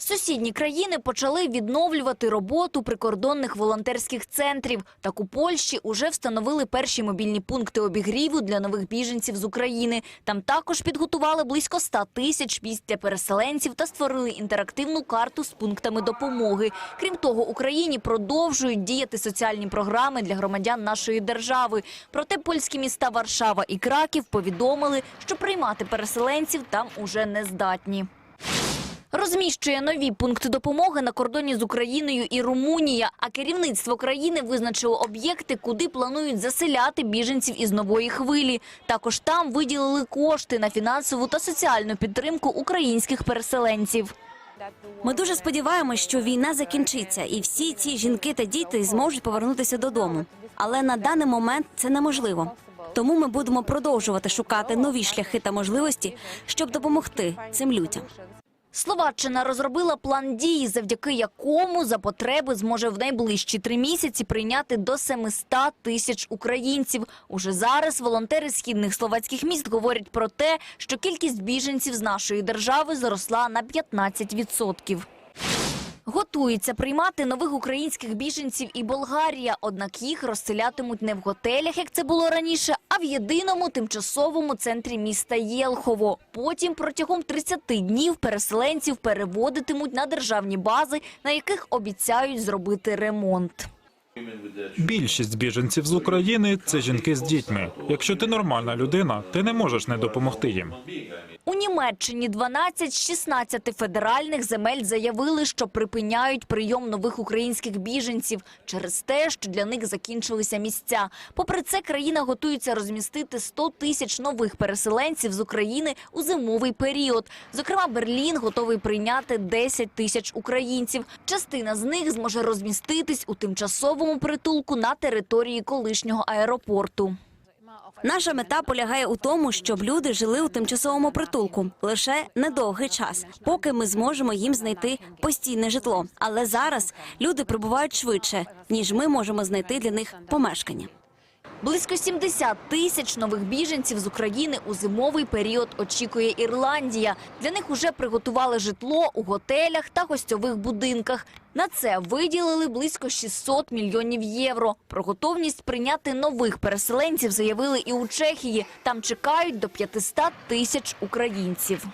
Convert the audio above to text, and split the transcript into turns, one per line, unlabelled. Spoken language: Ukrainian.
Сусідні країни почали відновлювати роботу прикордонних волонтерських центрів. Так у Польщі уже встановили перші мобільні пункти обігріву для нових біженців з України. Там також підготували близько 100 тисяч місць для переселенців та створили інтерактивну карту з пунктами допомоги. Крім того, Україні продовжують діяти соціальні програми для громадян нашої держави. Проте польські міста Варшава і Краків повідомили, що приймати переселенців там уже не здатні. Розміщує нові пункти допомоги на кордоні з Україною і Румунія. А керівництво країни визначило об'єкти, куди планують заселяти біженців із нової хвилі. Також там виділили кошти на фінансову та соціальну підтримку українських переселенців.
Ми дуже сподіваємось, що війна закінчиться, і всі ці жінки та діти зможуть повернутися додому. Але на даний момент це неможливо. Тому ми будемо продовжувати шукати нові шляхи та можливості, щоб допомогти цим людям.
Словаччина розробила план дії, завдяки якому за потреби зможе в найближчі три місяці прийняти до 700 тисяч українців. Уже зараз волонтери східних словацьких міст говорять про те, що кількість біженців з нашої держави зросла на 15%. Готується приймати нових українських біженців і Болгарія, однак їх розселятимуть не в готелях, як це було раніше, а в єдиному тимчасовому центрі міста Єлхово. Потім протягом 30 днів переселенців переводитимуть на державні бази, на яких обіцяють зробити ремонт.
Більшість біженців з України це жінки з дітьми. Якщо ти нормальна людина, ти не можеш не допомогти їм.
У Німеччині 12 з 16 федеральних земель заявили, що припиняють прийом нових українських біженців через те, що для них закінчилися місця. Попри це, країна готується розмістити 100 тисяч нових переселенців з України у зимовий період. Зокрема, Берлін готовий прийняти 10 тисяч українців. Частина з них зможе розміститись у тимчасовому притулку на території колишнього аеропорту.
Наша мета полягає у тому, щоб люди жили у тимчасовому притулку лише недовгий час, поки ми зможемо їм знайти постійне житло. Але зараз люди прибувають швидше, ніж ми можемо знайти для них помешкання.
Близько 70 тисяч нових біженців з України у зимовий період очікує Ірландія. Для них уже приготували житло у готелях та гостьових будинках. На це виділили близько 600 мільйонів євро. Про готовність прийняти нових переселенців заявили і у Чехії. Там чекають до 500 тисяч українців.